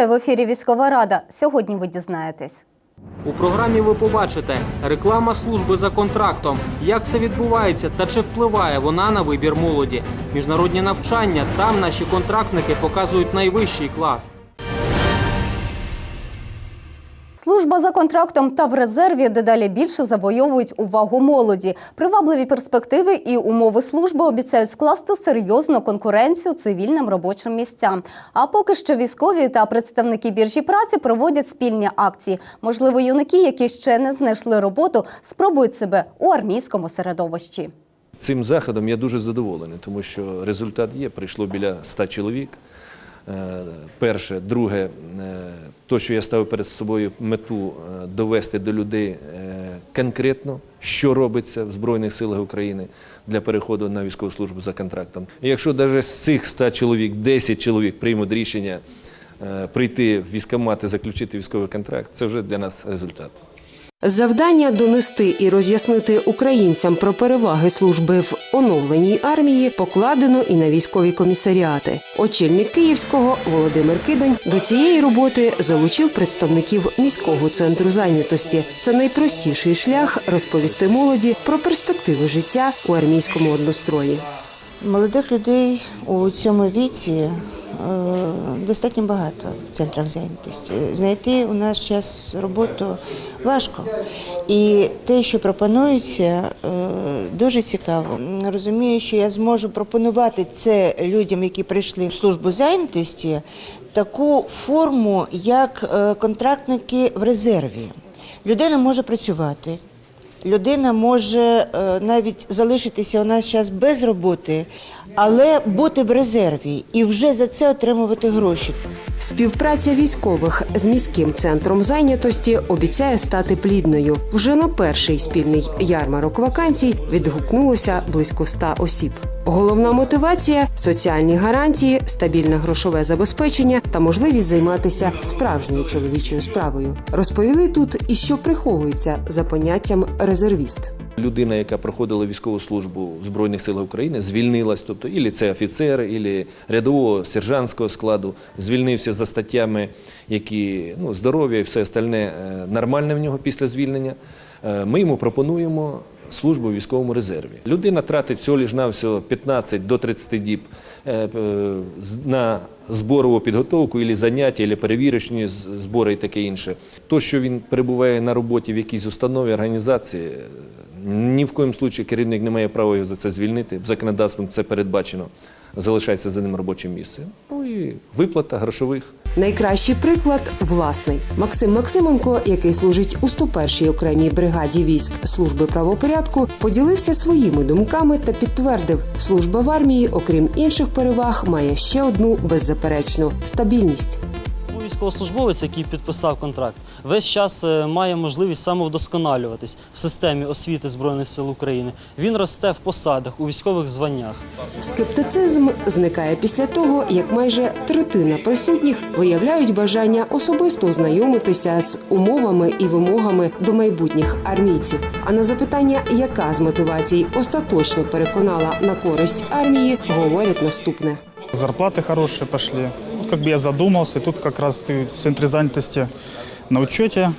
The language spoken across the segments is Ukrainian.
Вітаю в ефірі Військова Рада. Сьогодні ви дізнаєтесь. У програмі ви побачите реклама служби за контрактом, як це відбувається та чи впливає вона на вибір молоді. Міжнародні навчання там наші контрактники показують найвищий клас. Служба за контрактом та в резерві дедалі більше завойовують увагу молоді. Привабливі перспективи і умови служби обіцяють скласти серйозну конкуренцію цивільним робочим місцям. А поки що військові та представники біржі праці проводять спільні акції. Можливо, юнаки, які ще не знайшли роботу, спробують себе у армійському середовищі. Цим заходом я дуже задоволений, тому що результат є. Прийшло біля 100 чоловік. Е, Перше, друге, е, то, що я ставив перед собою мету е, довести до людей е, конкретно, що робиться в Збройних силах України для переходу на військову службу за контрактом. І якщо навіть з цих 100 чоловік 10 чоловік приймуть рішення е, прийти в військкомат і заключити військовий контракт, це вже для нас результат. Завдання донести і роз'яснити українцям про переваги служби в оновленій армії покладено і на військові комісаріати. Очільник Київського Володимир Кидань до цієї роботи залучив представників міського центру зайнятості. Це найпростіший шлях розповісти молоді про перспективи життя у армійському однострої. Молодих людей у цьому віці достатньо багато в центрах зайнятості. Знайти у наш час роботу важко. І те, що пропонується, е, дуже цікаво. Розумію, що я зможу пропонувати це людям, які прийшли в службу зайнятості, таку форму, як е, контрактники в резерві. Людина може працювати. Людина може е, навіть залишитися у нас зараз без роботи, але бути в резерві і вже за це отримувати гроші. Співпраця військових з міським центром зайнятості обіцяє стати плідною. Вже на перший спільний ярмарок вакансій відгукнулося близько ста осіб. Головна мотивація соціальні гарантії, стабільне грошове забезпечення та можливість займатися справжньою чоловічою справою. Розповіли тут і що приховується за поняттям резервіст. Людина, яка проходила військову службу в Збройних силах України, звільнилась, тобто ілі це офіцер, ілі рядового сержантського складу, звільнився за статтями, які ну, здоров'я і все остальне е, нормальне в нього після звільнення. Е, Ми йому пропонуємо службу в військовому резерві. Людина тратить всього на навсього 15 до 30 діб е, е, на зборову підготовку, ілі заняття, ілі перевірочні збори і таке інше. То, що він перебуває на роботі в якійсь установі, організації, е, ні в коїм случаї керівник не має права його за це звільнити. Законодавством це передбачено. Залишається за ним робоче місце. Ну і виплата грошових. Найкращий приклад власний Максим Максименко, який служить у 101-й окремій бригаді військ служби правопорядку, поділився своїми думками та підтвердив, служба в армії, окрім інших переваг, має ще одну беззаперечну стабільність. Військовослужбовець, який підписав контракт, весь час е, має можливість самовдосконалюватись в системі освіти Збройних сил України. Він росте в посадах у військових званнях. Скептицизм зникає після того, як майже третина присутніх виявляють бажання особисто ознайомитися з умовами і вимогами до майбутніх армійців. А на запитання, яка з мотивацій остаточно переконала на користь армії, говорять наступне. Зарплаты хорошие пошли. Как бы я задумался, и тут как раз ты в центре занятости на учете,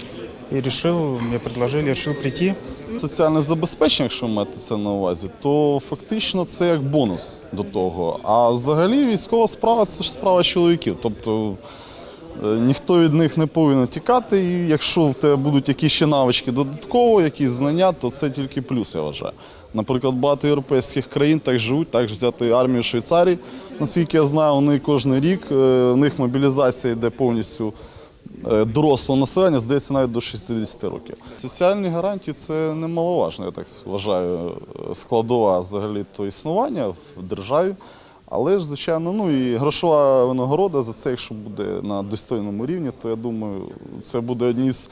и решил, мне предложили, решил прийти. Соціальне забезпечення, якщо маєте це на увазі, то фактично це як бонус до того. А взагалі військова справа це ж справа чоловіків. Тобто е, ніхто від них не повинен тікати. І якщо в тебе будуть якісь ще навички додатково, якісь знання, то це тільки плюс, я вважаю. Наприклад, багато європейських країн так живуть, так взяти армію Швейцарії. Наскільки я знаю, вони кожен рік, е, у них мобілізація йде повністю е, дорослого населення, здається, навіть до 60 років. Соціальні гарантії це немаловажно, я так вважаю, е, складова взагалі то існування в державі. Але ж, звичайно, ну і грошова винагорода за це, якщо буде на достойному рівні, то я думаю, це буде одні з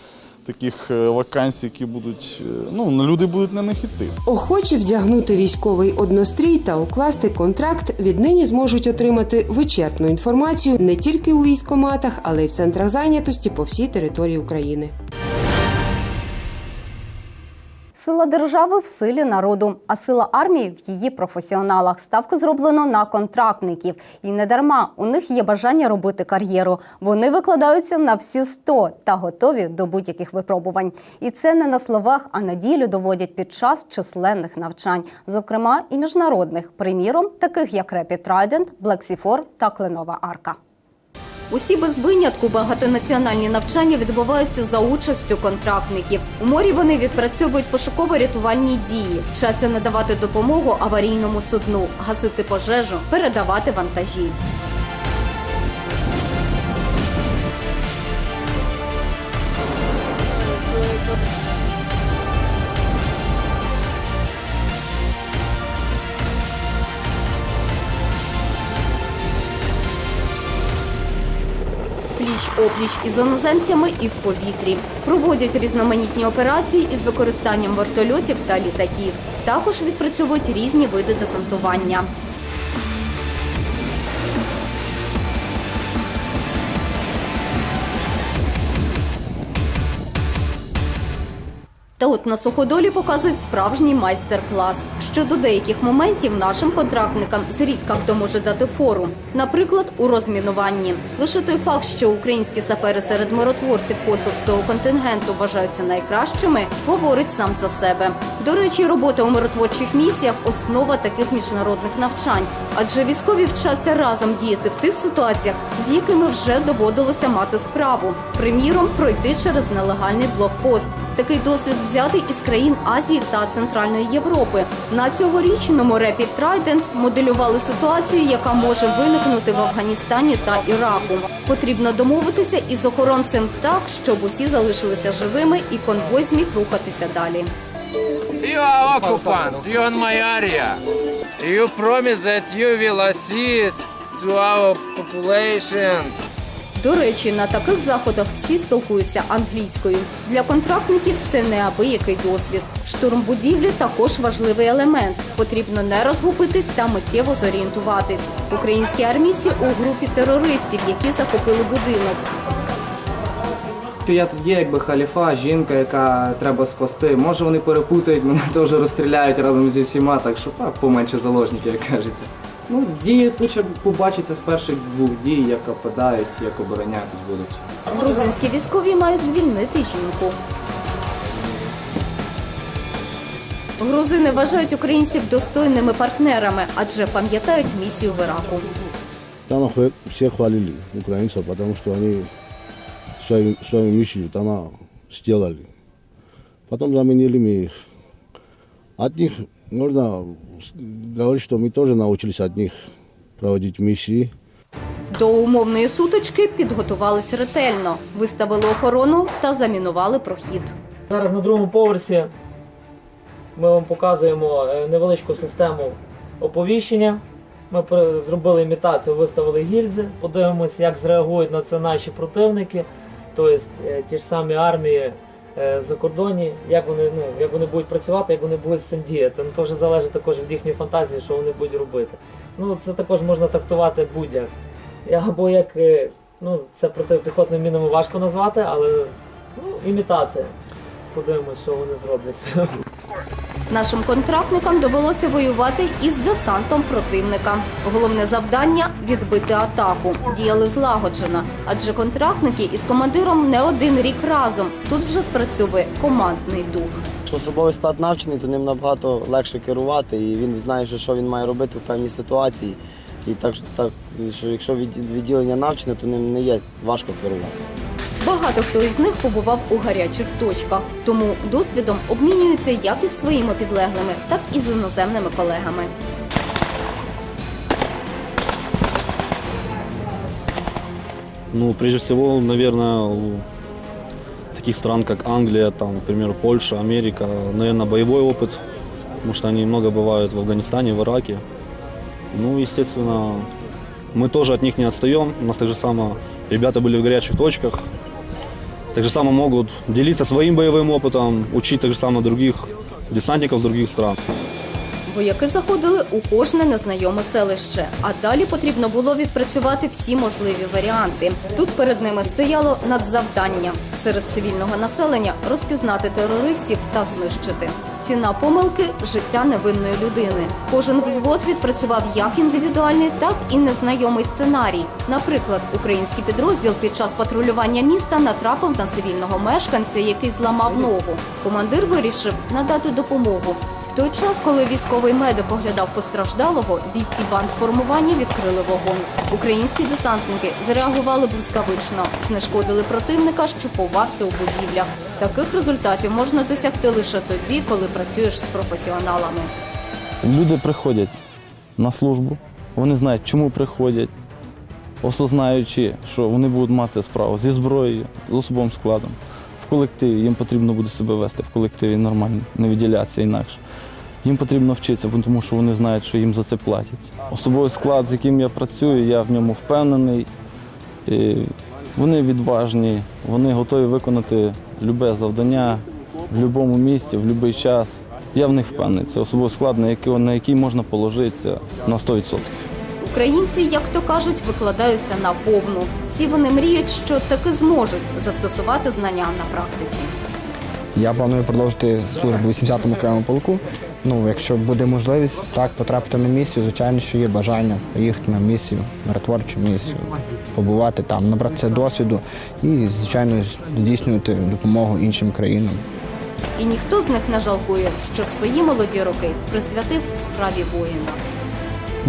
таких е, вакансій, які будуть, е, ну, люди будуть на них іти. Охочі вдягнути військовий однострій та укласти контракт віднині зможуть отримати вичерпну інформацію не тільки у військоматах, але й в центрах зайнятості по всій території України. Сила держави в силі народу, а сила армії в її професіоналах. Ставку зроблено на контрактників. І не дарма у них є бажання робити кар'єру. Вони викладаються на всі 100 та готові до будь-яких випробувань. І це не на словах, а на ділі доводять під час численних навчань, зокрема і міжнародних, приміром, таких як Black Sea 4 та Кленова Арка. Усі без винятку багатонаціональні навчання відбуваються за участю контрактників. У морі вони відпрацьовують пошуково-рятувальні дії, вчаться надавати допомогу аварійному судну, гасити пожежу, передавати вантажі. Опліч із іноземцями і в повітрі. Проводять різноманітні операції із використанням вертольотів та літаків. Також відпрацьовують різні види десантування. Та от на суходолі показують справжній майстер-клас. Щодо деяких моментів нашим контрактникам зрідка хто може дати фору. Наприклад, у розмінуванні. Лише той факт, що українські сапери серед миротворців косовського контингенту вважаються найкращими, говорить сам за себе. До речі, робота у миротворчих місіях основа таких міжнародних навчань, адже військові вчаться разом діяти в тих ситуаціях, з якими вже доводилося мати справу. Приміром, пройти через нелегальний блокпост. Такий досвід взятий із країн Азії та Центральної Європи. На цьогорічному Rapid Trident моделювали ситуацію, яка може виникнути в Афганістані та Іраку. Потрібно домовитися із охоронцем так, щоб усі залишилися живими і конвой зміг рухатися далі. You are occupants. Area. You promise that you will assist to our population. До речі, на таких заходах всі спілкуються англійською. Для контрактників це неабиякий досвід. Штурм будівлі також важливий елемент. Потрібно не розгубитись та миттєво зорієнтуватись. Українські армійці у групі терористів, які захопили будинок. Я є якби халіфа, жінка, яка треба спасти. Може вони перепутають, мене теж розстріляють разом зі всіма, так що поменше заложників, як кажеться. Ну, дії тут ще побачиться з перших двох дій, як опадають, як оборонятись будуть. Грузинські військові мають звільнити жінку. Грузини вважають українців достойними партнерами, адже пам'ятають місію в Іраку. Там все хвалили украинцев, потому что они свою, свою миссию там а, сделали. Потом заменили мы их. От них можно говорить, что мы тоже научились от них проводить миссии. До умовної сутички підготувались ретельно, виставили охорону та замінували прохід. Зараз на другому поверсі ми вам показуємо е, невеличку систему оповіщення. Ми зробили імітацію, виставили гільзи, подивимося, як зреагують на це наші противники, тобто ті ж самі армії е, закордонні, як вони, ну, як вони будуть працювати, як вони будуть з цим діяти. Ну, то вже залежить також від їхньої фантазії, що вони будуть робити. Ну, це також можна трактувати будь-як. Або як е, ну, це протипіхотним мінами важко назвати, але ну, імітація. Подивимось, що вони зроблять. Нашим контрактникам довелося воювати із десантом противника. Головне завдання відбити атаку. Діяли злагоджено, адже контрактники із командиром не один рік разом. Тут вже спрацьовує командний дух. Якщо особовий склад навчений, то ним набагато легше керувати, і він знає, що- що він має робити в певній ситуації. І так, так що якщо від- відділення навчене, то ним не є важко керувати. Багато хто із них побував у гарячих точках, тому досвідом обмінюються як із своїми підлеглими, так і з іноземними колегами. Ну, прежде всего, наверное, у таких стран, как Англия, там, например, Польша, Америка, наверное, боевой опыт, потому что они много бывают в Афганистане, в Ираке. Ну, естественно, мы тоже от них не отстаем. У нас так же само ребята были в горячих точках. так же само могут делиться своим боевым опытом, учить так же само других десантников других стран. Вояки заходили у кожне незнайоме селище, а далі потрібно було відпрацювати всі можливі варіанти. Тут перед ними стояло надзавдання серед цивільного населення розпізнати терористів та знищити. Ціна помилки життя невинної людини. Кожен взвод відпрацював як індивідуальний, так і незнайомий сценарій. Наприклад, український підрозділ під час патрулювання міста натрапив на цивільного мешканця, який зламав ногу. Командир вирішив надати допомогу. Той час, коли військовий медик оглядав постраждалого, бійці бандформування відкрили вогонь. Українські десантники зреагували блискавично, знешкодили противника, що повався у будівлях. Таких результатів можна досягти лише тоді, коли працюєш з професіоналами. Люди приходять на службу, вони знають, чому приходять, осознаючи, що вони будуть мати справу зі зброєю, з особовим складом. В колективі їм потрібно буде себе вести в колективі нормально, не виділятися інакше. Їм потрібно вчитися, тому що вони знають, що їм за це платять. Особовий склад, з яким я працюю, я в ньому впевнений. І вони відважні, вони готові виконати любе завдання в будь-якому місці, в будь-який час. Я в них впевнений. Це особовий склад, на який, на який можна положитися на 100%. Українці, як то кажуть, викладаються на повну. Всі вони мріють, що таки зможуть застосувати знання на практиці. Я планую продовжити службу в 80-му окремому полку. Ну, якщо буде можливість так потрапити на місію, звичайно, що є бажання поїхати на місію, миротворчу місію, побувати там, набратися досвіду і, звичайно, здійснювати допомогу іншим країнам. І ніхто з них не жалкує, що свої молоді роки присвятив справі воїна.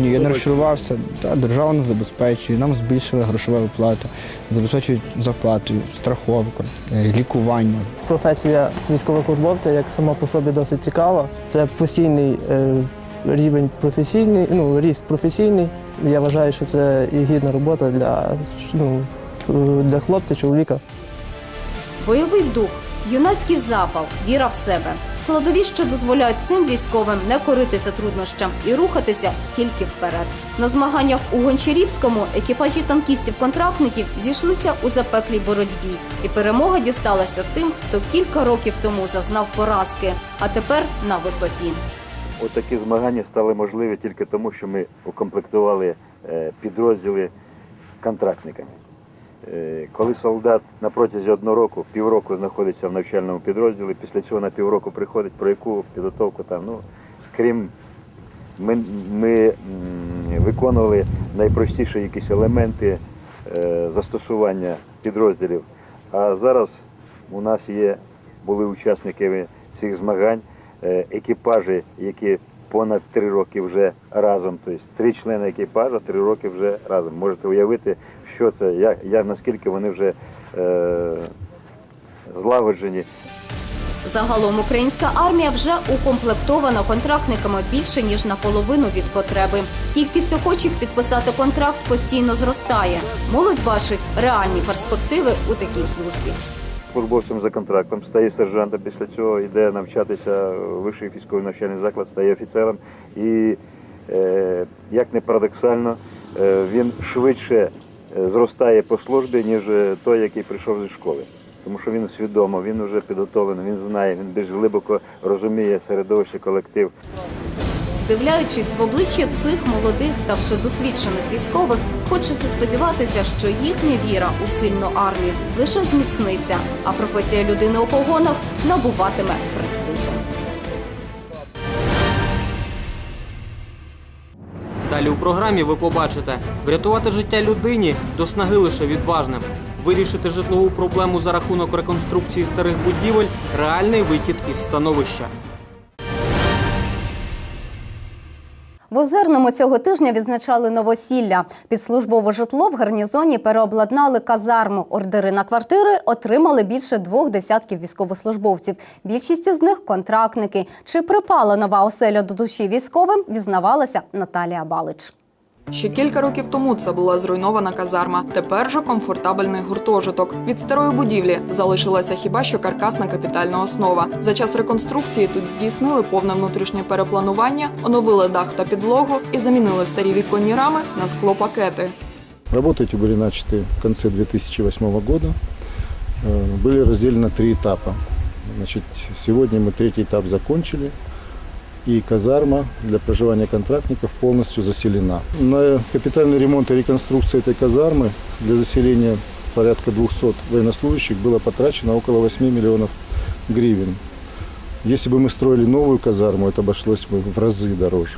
Ні, я не розчарувався. Та, держава нас забезпечує, нам збільшили грошове виплати, забезпечують зарплату, страховку, е, лікування. Професія військовослужбовця як сама по собі досить цікава. Це постійний е, рівень професійний, ну ріст професійний. Я вважаю, що це і гідна робота для, ну, для хлопця, чоловіка. Бойовий дух, юнацький запал, віра в себе. Складові, що дозволяють цим військовим не коритися труднощам і рухатися тільки вперед. На змаганнях у Гончарівському екіпажі танкістів-контрактників зійшлися у запеклій боротьбі, і перемога дісталася тим, хто кілька років тому зазнав поразки, а тепер на висоті. Отакі змагання стали можливі тільки тому, що ми укомплектували е, підрозділи контрактниками. Е, Коли солдат на протязі одного року, півроку знаходиться в навчальному підрозділі, після цього на півроку приходить, про яку підготовку там, ну, крім ми, ми виконували найпростіші якісь елементи е, застосування підрозділів. А зараз у нас є, були учасники цих змагань, е, екіпажі, які понад три роки вже разом, тобто три члени екіпажа, три роки вже разом. Можете уявити, що це, як, як наскільки вони вже е, злагоджені. Загалом українська армія вже укомплектована контрактниками більше ніж наполовину від потреби. Кількість охочих підписати контракт постійно зростає. Молодь бачить реальні перспективи у такій службі. Службовцем за контрактом стає сержантом. Після цього йде навчатися в вищий військовий навчальний заклад, стає офіцером. І е, як не парадоксально, е, він швидше е, зростає по службі, ніж той, який прийшов зі школи. Тому що він свідомо, він вже підготовлений, він знає, він більш глибоко розуміє середовище колектив. Вдивляючись в обличчя цих молодих та вже досвідчених військових, хочеться сподіватися, що їхня віра у сильну армію лише зміцниться, а професія людини у погонах набуватиме престижу. Далі у програмі ви побачите врятувати життя людині до снаги лише відважним. Вирішити житлову проблему за рахунок реконструкції старих будівель реальний вихід із становища. В Озерному цього тижня відзначали новосілля. Під службове житло в гарнізоні переобладнали казарму. Ордери на квартири отримали більше двох десятків військовослужбовців. Більшість із них контрактники. Чи припала нова оселя до душі військовим, дізнавалася Наталія Балич. Ще кілька років тому це була зруйнована казарма. Тепер же комфортабельний гуртожиток. Від старої будівлі залишилася хіба що каркасна капітальна основа. За час реконструкції тут здійснили повне внутрішнє перепланування, оновили дах та підлогу і замінили старі віконні рами на склопакети. Работы эти были начаты в конце 2008 года. Э, Были разделены три этапа. Значит, сегодня мы третий этап закончили, и казарма для проживания контрактников полностью заселена. На капитальный ремонт и реконструкцию этой казармы для заселения порядка 200 военнослужащих было потрачено около 8 миллионов гривен. Если бы мы строили новую казарму, это обошлось бы в разы дороже.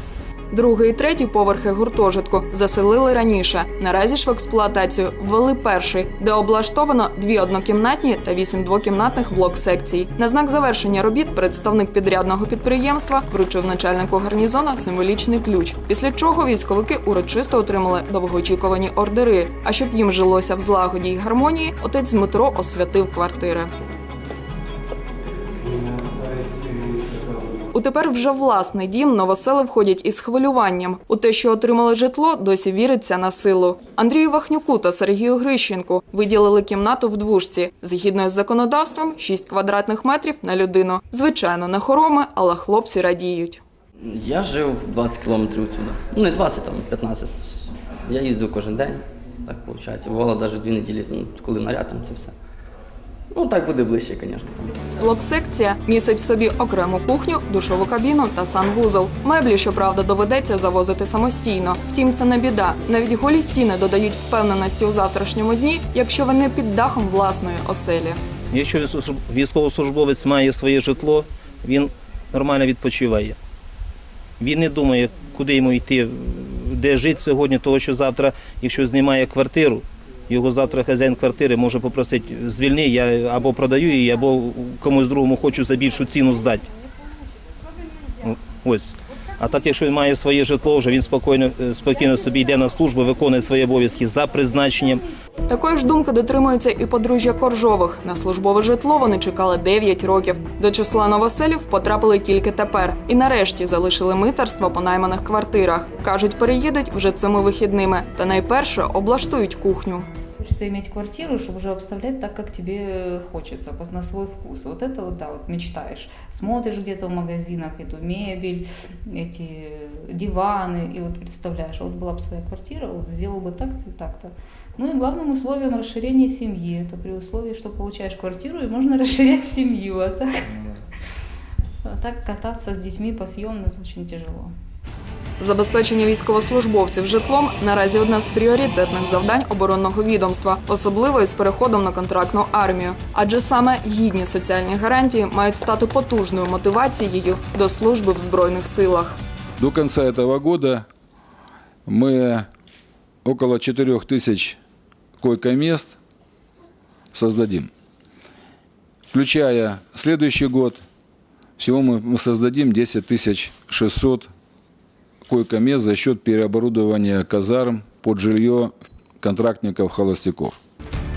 Другий і третій поверхи гуртожитку заселили раніше. Наразі ж в експлуатацію ввели перший, де облаштовано дві однокімнатні та вісім двокімнатних блок-секцій. На знак завершення робіт представник підрядного підприємства вручив начальнику гарнізону символічний ключ. Після чого військовики урочисто отримали довгоочікувані ордери. А щоб їм жилося в злагоді й гармонії, отець Дмитро освятив квартири. Тепер вже власний дім новосели входять із хвилюванням. У те, що отримали житло, досі віриться на силу. Андрію Вахнюку та Сергію Грищенку виділили кімнату в двушці. Згідно з законодавством, 6 квадратних метрів на людину. Звичайно, не хороми, але хлопці радіють. Я жив 20 кілометрів відсюди. Ну, не 20, там 15. Я їздив кожен день, так виходить. Бувало навіть дві неділі, ну, коли наряд, там це все. Ну, так буде ближче, звісно. Блок-секція містить в собі окрему кухню, душову кабіну та санвузол. Меблі, щоправда, доведеться завозити самостійно. Втім, це не біда. Навіть голі стіни додають впевненості у завтрашньому дні, якщо ви не під дахом власної оселі. Якщо військовослужбовець має своє житло, він нормально відпочиває. Він не думає, куди йому йти, де жити сьогодні, того що завтра, якщо знімає квартиру, його завтра хазяїн квартири може попросити звільни, я або продаю її, або комусь другому хочу за більшу ціну здати. Ось. А так, якщо він має своє житло, вже він спокійно, спокійно собі йде на службу, виконує свої обов'язки за призначенням. Такої ж думки дотримуються і подружжя Коржових. На службове житло вони чекали 9 років. До числа новоселів потрапили тільки тепер. І нарешті залишили митарство по найманих квартирах. Кажуть, переїдуть вже цими вихідними. Та найперше облаштують кухню. Хочется иметь квартиру, чтобы уже обставлять так, как тебе хочется, на свой вкус. Вот это вот, да, вот мечтаешь. Смотришь где-то в магазинах эту мебель, эти диваны, и вот представляешь, вот была бы своя квартира, вот сделал бы так-то и так-то. Ну и главным условием расширения семьи. Это при условии, что получаешь квартиру и можно расширять семью. А так, а так кататься с детьми по съемным очень тяжело. Забезпечення військовослужбовців житлом наразі одне з пріоритетних завдань оборонного відомства, особливо із переходом на контрактну армію. Адже саме гідні соціальні гарантії мають стати потужною мотивацією до служби в збройних силах. До конца этого года мы около 4 тысяч койко-мест создадим. Включая следующий год, всего мы мы создадим 10 тысяч 600 койко-мест за счет переоборудования казарм под жилье контрактников-холостяков.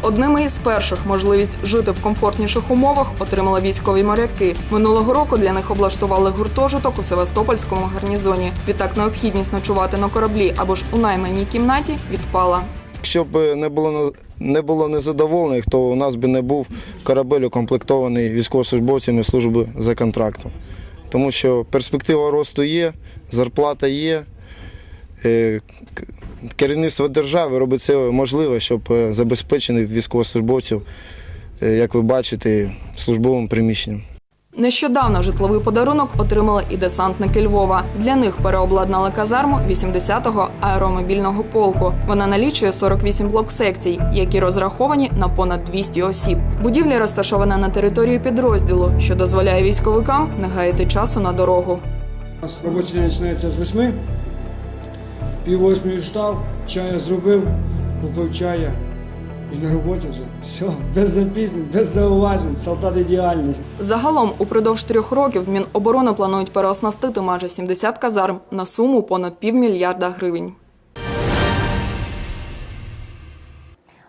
Одними із перших можливість жити в комфортніших умовах отримали військові моряки. Минулого року для них облаштували гуртожиток у Севастопольському гарнізоні. Відтак необхідність ночувати на кораблі або ж у найманій кімнаті відпала. Якщо б не було не було незадоволених, то у нас би не був корабель укомплектований військовослужбовцями служби за контрактом. Тому що перспектива росту є, зарплата є. е, Керівництво держави робить все можливе, щоб е, забезпечити військовослужбовців, е, як ви бачите, службовим приміщенням. Нещодавно житловий подарунок отримали і десантники Львова. Для них переобладнали казарму 80-го аеромобільного полку. Вона налічує 48 блок-секцій, які розраховані на понад 200 осіб. Будівля розташована на території підрозділу, що дозволяє військовикам не гаяти часу на дорогу. У нас робочий день починається з восьми. Пів восьмої встав, чая зробив, попив чая і на роботі вже. Все, без запізнень, без зауважень, солдат ідеальний. Загалом упродовж трьох років Міноборони планують переоснастити майже 70 казарм на суму понад півмільярда гривень.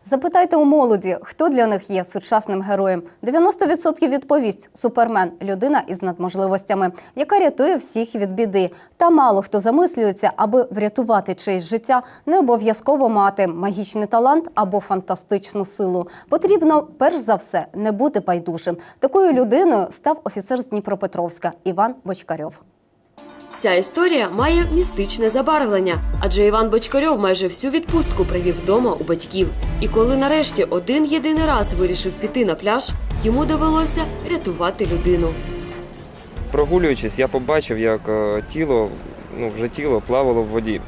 Запитайте у молоді, хто для них є сучасним героєм. 90% відповість супермен людина із надможливостями, яка рятує всіх від біди. Та мало хто замислюється, аби врятувати чиєсь життя, не обов'язково мати магічний талант або фантастичну силу. Потрібно перш за все не бути байдужим. Такою людиною став офіцер з Дніпропетровська Іван Бочкарьов. Ця історія має містичне забарвлення, адже Іван Бочкарьов майже всю відпустку провів вдома у батьків. І коли нарешті один єдиний раз вирішив піти на пляж, йому довелося рятувати людину. Прогулюючись, я побачив, як е, тіло, ну вже тіло плавало в воді.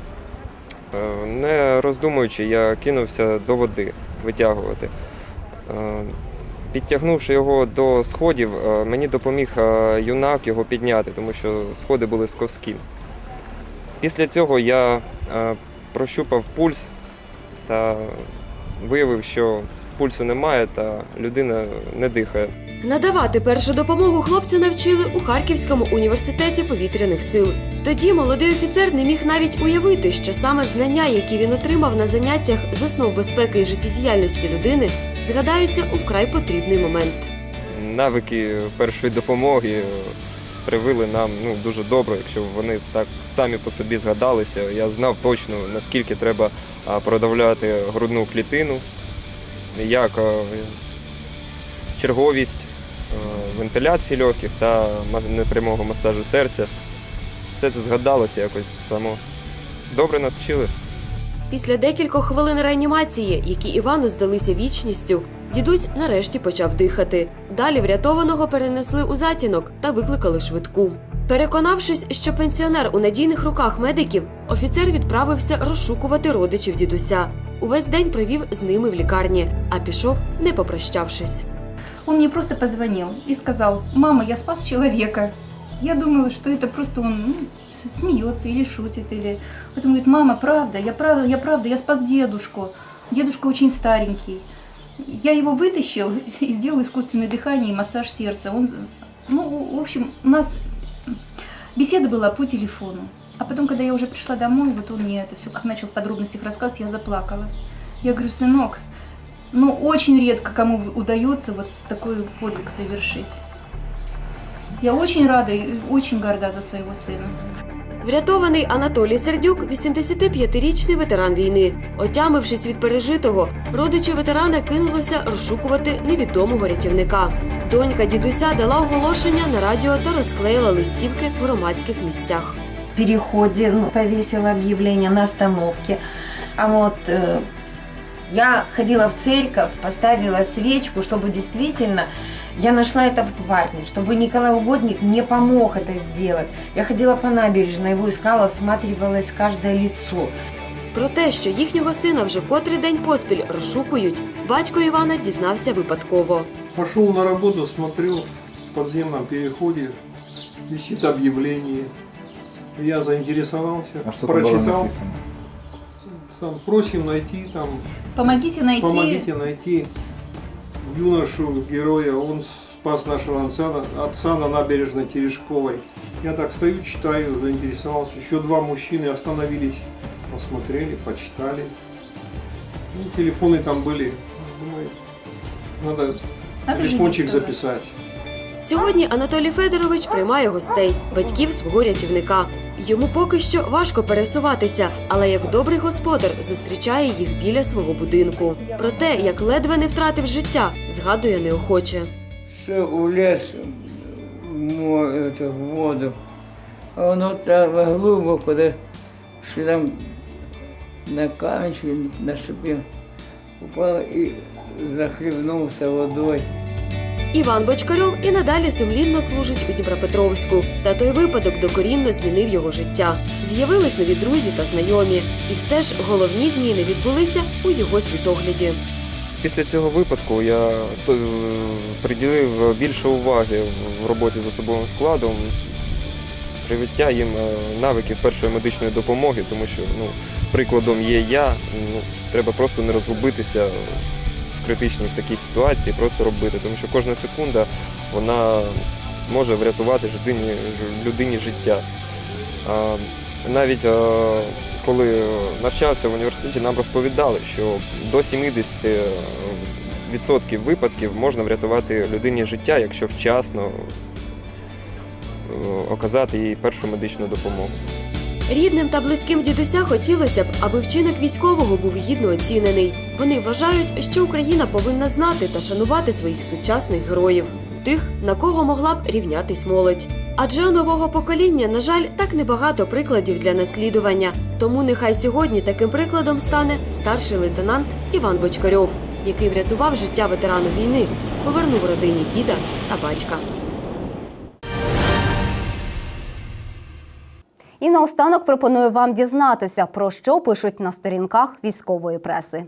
Е, Не роздумуючи, я кинувся до води витягувати. Підтягнувши його до сходів, е, мені допоміг е, юнак його підняти, тому що сходи були сковські. Після цього я е, прощупав пульс та виявив, що пульсу немає та людина не дихає. Надавати першу допомогу хлопцю навчили у Харківському університеті повітряних сил. Тоді молодий офіцер не міг навіть уявити, що саме знання, які він отримав на заняттях з основ безпеки і життєдіяльності людини, згадаються у вкрай потрібний момент. Навики першої допомоги привили нам ну, дуже добре, якщо вони так самі по собі згадалися. Я знав точно, наскільки треба продавляти грудну клітину, як черговість вентиляції легких та непрямого масажу серця. Все це згадалося якось само. Добре нас вчили. Після декількох хвилин реанімації, які Івану здалися вічністю, дідусь нарешті почав дихати. Далі врятованого перенесли у затінок та викликали швидку. Переконавшись, що пенсіонер у надійних руках медиків, офіцер відправився розшукувати родичів дідуся. Увесь день провів з ними в лікарні, а пішов, не попрощавшись. Он мне просто позвонил и сказал, мама, я спас человека. Я думала, что это просто он ну, смеется или шутит. Или... Потом говорит, мама, правда, я правда, я правда, я спас дедушку. Дедушка очень старенький. Я его вытащил и сделал искусственное дыхание и массаж сердца. Он, ну, в общем, у нас беседа была по телефону. А потом, когда я уже пришла домой, вот он мне это все как начал в подробностях рассказывать, я заплакала. Я говорю, сынок, ну, очень редко кому удается вот такой подвиг совершить. Я очень рада и очень горда за своего сына. Врятований Анатолій Сердюк, 85-річний ветеран війни. Отямившись від пережитого, родичі ветерана кинулися розшукувати невідомого рятівника. Донька дідуся дала оголошення на радіо та розклеїла листівки в громадських місцях. переходе ну, повесила объявление на остановке. А вот э, я ходила в церковь, поставила свечку, чтобы действительно я нашла это в парне, чтобы Николай Угодник мне помог это сделать. Я ходила по набережной, его искала, всматривалась в каждое лицо. Про те, що їхнього сина вже котрий день поспіль розшукують, батько Івана дізнався випадково. Пошел на работу, смотрю, в подземном переходе висит объявление. Я заинтересовался, А что там было прочитал. написано? Там просим найти, там, Помогите найти... помогите найти юношу, героя. Он спас нашего отца, отца на набережной Терешковой. Я так стою, читаю, заинтересовался. Еще два мужчины остановились, посмотрели, почитали. Ну, телефоны там были. Думаю, надо, Надо телефончик жениться. записать. Сьогодні Анатолій Федорович приймає гостей, батьків свого рятівника. Йому поки що важко пересуватися, але як добрий господар зустрічає їх біля свого будинку. Про те, як ледве не втратив життя, згадує неохоче. Все у лес, в в воду. А воно так глибоко, що там на камінчик на собі упав і захлібнувся водою. Іван Бочкарьов і надалі сумлінно служить у Дніпропетровську. Та той випадок докорінно змінив його життя. З'явились нові друзі та знайомі, і все ж головні зміни відбулися у його світогляді. Після цього випадку я приділив більше уваги в роботі з особовим складом, привиття їм е, навиків першої медичної допомоги, тому що ну, прикладом є я. Ну, треба просто не розгубитися в такій ситуації, просто робити, тому що кожна секунда вона може врятувати людині, людині життя. Навіть е, коли навчався в університеті, нам розповідали, що до 70% випадків можна врятувати людині життя, якщо вчасно е, оказати їй першу медичну допомогу. Рідним та близьким дідуся хотілося б, аби вчинок військового був гідно оцінений. Вони вважають, що Україна повинна знати та шанувати своїх сучасних героїв, тих, на кого могла б рівнятись молодь. Адже у нового покоління, на жаль, так небагато прикладів для наслідування. Тому нехай сьогодні таким прикладом стане старший лейтенант Іван Бочкарьов, який врятував життя ветерану війни, повернув родині діда та батька. І наостанок пропоную вам дізнатися, про що пишуть на сторінках військової преси.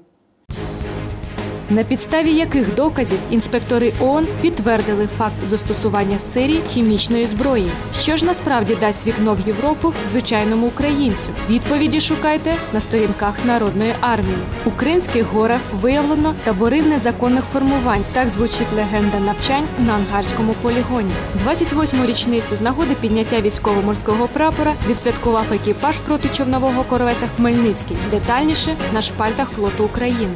На підставі яких доказів інспектори ООН підтвердили факт застосування в Сирії хімічної зброї. Що ж насправді дасть вікно в Європу звичайному українцю? Відповіді шукайте на сторінках Народної армії. У Кримських горах виявлено табори незаконних формувань. Так звучить легенда навчань на ангарському полігоні. 28-му річницю з нагоди підняття військово-морського прапора відсвяткував екіпаж протичовнового корвета Хмельницький. Детальніше на шпальтах флоту України.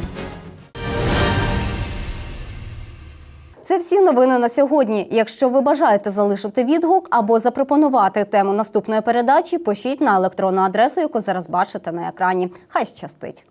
Це всі новини на сьогодні. Якщо ви бажаєте залишити відгук або запропонувати тему наступної передачі, пишіть на електронну адресу, яку зараз бачите на екрані. Хай щастить!